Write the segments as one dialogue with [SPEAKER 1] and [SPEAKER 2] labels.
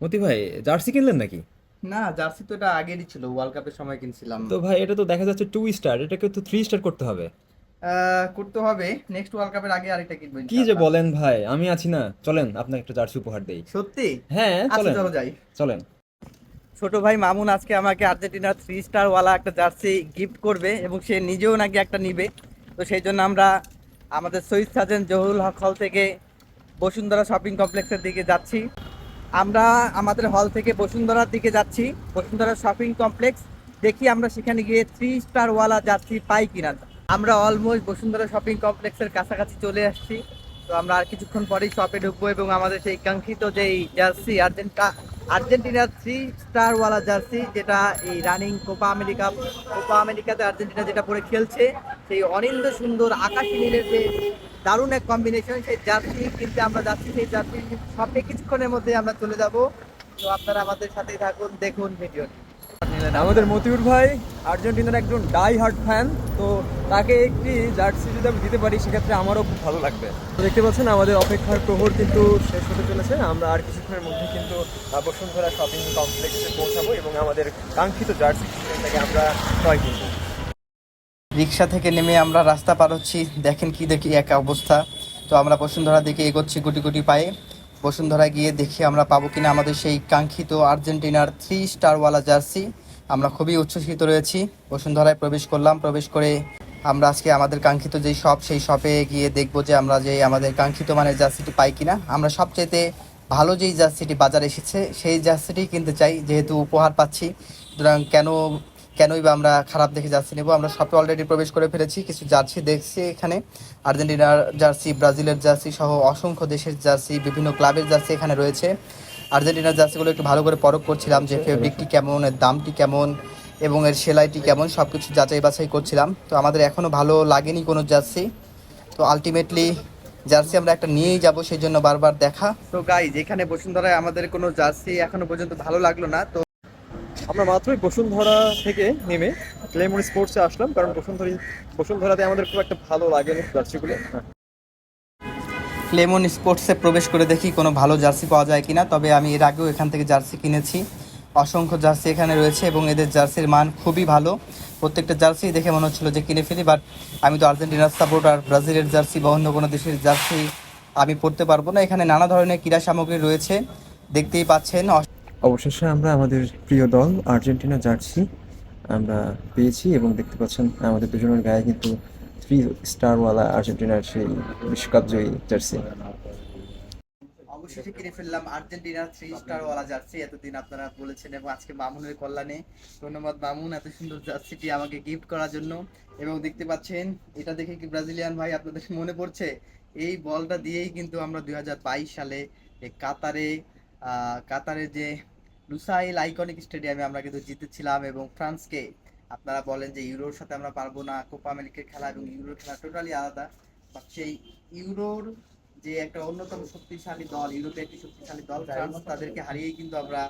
[SPEAKER 1] মতি ভাই জার্সি কিনলেন নাকি?
[SPEAKER 2] না জার্সি তো এটা আগেরই ছিল ওয়ার্ল্ড কাপের সময় কিনছিলাম।
[SPEAKER 1] তো ভাই এটা তো দেখা যাচ্ছে টু স্টার এটাকে তো থ্রি স্টার করতে হবে।
[SPEAKER 2] করতে হবে। নেক্সট ওয়ার্ল্ড কাপের আগে আরেকটা কিনবো
[SPEAKER 1] কি যে বলেন ভাই আমি আছি না। চলেন আপনাকে একটা জার্সি উপহার দেই।
[SPEAKER 2] সত্যি?
[SPEAKER 1] হ্যাঁ
[SPEAKER 2] আচ্ছা
[SPEAKER 1] চলেন।
[SPEAKER 2] চলো যাই।
[SPEAKER 1] চলেন।
[SPEAKER 2] ছোট ভাই মামুন আজকে আমাকে আর্জেন্টিনার থ্রি স্টার ওয়ালা একটা জার্সি গিফট করবে এবং সে নিজেও নাকি একটা নিবে। তো সেই জন্য আমরা আমাদের শহীদ সাজেন জহুল হক হল থেকে বসুন্ধরা শপিং কমপ্লেক্সের দিকে যাচ্ছি। আমরা আমাদের হল থেকে বসুন্ধরার দিকে যাচ্ছি, বসুন্ধরা শপিং কমপ্লেক্স দেখি আমরা সেখানে গিয়ে থ্রি স্টার ওয়ালা জার্সি পাই কিনা। আমরা অলমোস্ট বসুন্ধরা শপিং কমপ্লেক্সের কাছাকাছি চলে আসছি। তো আমরা আর কিছুক্ষণ পরেই শপে ঢুকবো এবং আমাদের সেই কাঙ্ক্ষিত যেই জার্সি, আর্জেন্টা আর্জেন্টিনার থ্রি স্টার ওয়ালা জার্সি, যেটা এই রানিং কোপা আমেরিকা কোপা আমেরিকাতে আর্জেন্টিনা যেটা পরে খেলছে, সেই অনিন্দ সুন্দর আকাশী নীলের যে দারুণ এক কম্বিনেশন সেই জার্সি কিনতে আমরা যাচ্ছি, সেই জার্সি শপে কিছুক্ষণের মধ্যে আমরা চলে যাব। তো আপনারা আমাদের সাথেই থাকুন, দেখুন ভিডিওটি।
[SPEAKER 3] আমাদের মতিউর ভাই আর্জেন্টিনার একজন ডাই হার্ট ফ্যান তো তাকে একটি জার্সি যদি আমি দিতে পারি, সেক্ষেত্রে আমারও খুব ভালো লাগবে। তো দেখতে পাচ্ছেন, আমাদের অপেক্ষার প্রহর কিন্তু শেষ হতে চলেছে। আমরা আর কিছুক্ষণের মধ্যে কিন্তু বসুন্ধরা শপিং কমপ্লেক্সে পৌঁছাবো এবং আমাদের কাঙ্ক্ষিত জার্সি থেকে আমরা ক্রয় করব
[SPEAKER 2] রিক্সা থেকে নেমে আমরা রাস্তা পার হচ্ছি। দেখেন কি দেখি এক অবস্থা। তো আমরা বসুন্ধরা দিকে এগোচ্ছি গুটি গুটি পায়ে। বসুন্ধরা গিয়ে দেখি আমরা পাবো কিনা আমাদের সেই কাঙ্ক্ষিত আর্জেন্টিনার থ্রি স্টারওয়ালা জার্সি। আমরা খুবই উচ্ছ্বসিত রয়েছি। বসুন্ধরায় প্রবেশ করলাম। প্রবেশ করে আমরা আজকে আমাদের কাঙ্ক্ষিত যেই শপ, সেই শপে গিয়ে দেখব যে আমরা যে আমাদের কাঙ্ক্ষিত মানে জার্সিটি পাই কিনা। আমরা সবচেয়ে ভালো যেই জার্সিটি বাজারে এসেছে, সেই জার্সিটি কিনতে চাই। যেহেতু উপহার পাচ্ছি। সুতরাং কেন কেনই বা আমরা খারাপ দেখে জার্সি নেব? আমরা শপে অলরেডি প্রবেশ করে ফেলেছি, কিছু জার্সি দেখছি এখানে। আর্জেন্টিনার জার্সি, ব্রাজিলের জার্সি সহ অসংখ্য দেশের জার্সি, বিভিন্ন ক্লাবের জার্সি এখানে রয়েছে। আর্জেন্টিনার জার্সিগুলো একটু ভালো করে পরখ করছিলাম, যে ফেব্রিকটি কেমন, এর দামটি কেমন, এবং এর সেলাইটি কেমন সব কিছু যাচাই বাছাই করছিলাম। তো আমাদের এখনও ভালো লাগেনি কোনো জার্সি। তো আলটিমেটলি জার্সি আমরা একটা নিয়েই যাব, সেই জন্য বারবার দেখা। তো গাইজ এখানে বসুন্ধরায় আমাদের কোনো জার্সি এখনও পর্যন্ত ভালো লাগল না, তো
[SPEAKER 3] আমরা মাত্রই বসুন্ধরা থেকে নেমে লেমন স্পোর্টসে আসলাম, কারণ বসুন্ধরা বসুন্ধরাতে আমাদের খুব একটা ভালো লাগেনি জার্সিগুলো।
[SPEAKER 2] লেমন স্পোর্টসে প্রবেশ করে দেখি কোনো ভালো জার্সি পাওয়া যায় কিনা, তবে আমি এর আগেও এখান থেকে জার্সি কিনেছি। অসংখ্য জার্সি এখানে রয়েছে এবং এদের জার্সির মান খুবই ভালো। প্রত্যেকটা জার্সি দেখে মনে হচ্ছিল যে কিনে ফেলি বাট আমি তো আর্জেন্টিনার সাপোর্টার ব্রাজিলের জার্সি বা অন্য কোনো দেশের জার্সি আমি পড়তে পারব না। এখানে নানা ধরনের ক্রীড়া সামগ্রী রয়েছে, দেখতেই পাচ্ছেন।
[SPEAKER 4] অবশেষে আমরা আমাদের প্রিয় দল আর্জেন্টিনা জার্সি আমরা পেয়েছি এবং দেখতে পাচ্ছেন আমাদের দুজনের গায়ে কিন্তু থ্রি স্টারওয়ালা আর্জেন্টিনার সেই বিশ্বকাপ জয়ী জার্সি।
[SPEAKER 2] অবশেষে কিনে ফেললাম আর্জেন্টিনার থ্রি স্টার ওয়ালা জার্সি। এতদিন আপনারা বলেছেন এবং আজকে মামুনের কল্যাণে ধন্যবাদ মামুন, এত সুন্দর জার্সিটি আমাকে গিফট করার জন্য। এবং দেখতে পাচ্ছেন, এটা দেখে কি ব্রাজিলিয়ান ভাই আপনাদের মনে পড়ছে? এই বলটা দিয়েই কিন্তু আমরা দুই হাজার বাইশ সালে কাতারে কাতারে যে লুসাইল আইকনিক স্টেডিয়ামে আমরা কিন্তু জিতেছিলাম এবং ফ্রান্সকে আপনারা বলেন যে ইউরোর সাথে আমরা পারব না কোপা আমেরিকার খেলা এবং ইউরোর খেলা টোটালি আলাদা। বাট সেই ইউরোর যে একটা অন্যতম শক্তিশালী দল ইউরোপে একটি শক্তিশালী দল ফ্রান্স তাদেরকে হারিয়েই কিন্তু আমরা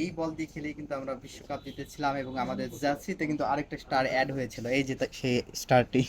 [SPEAKER 2] এই বল দিয়ে খেলেই কিন্তু আমরা বিশ্বকাপ জিতেছিলাম এবং আমাদের জার্সিতে কিন্তু আরেকটা স্টার অ্যাড হয়েছিল। এই যে সেই স্টারটি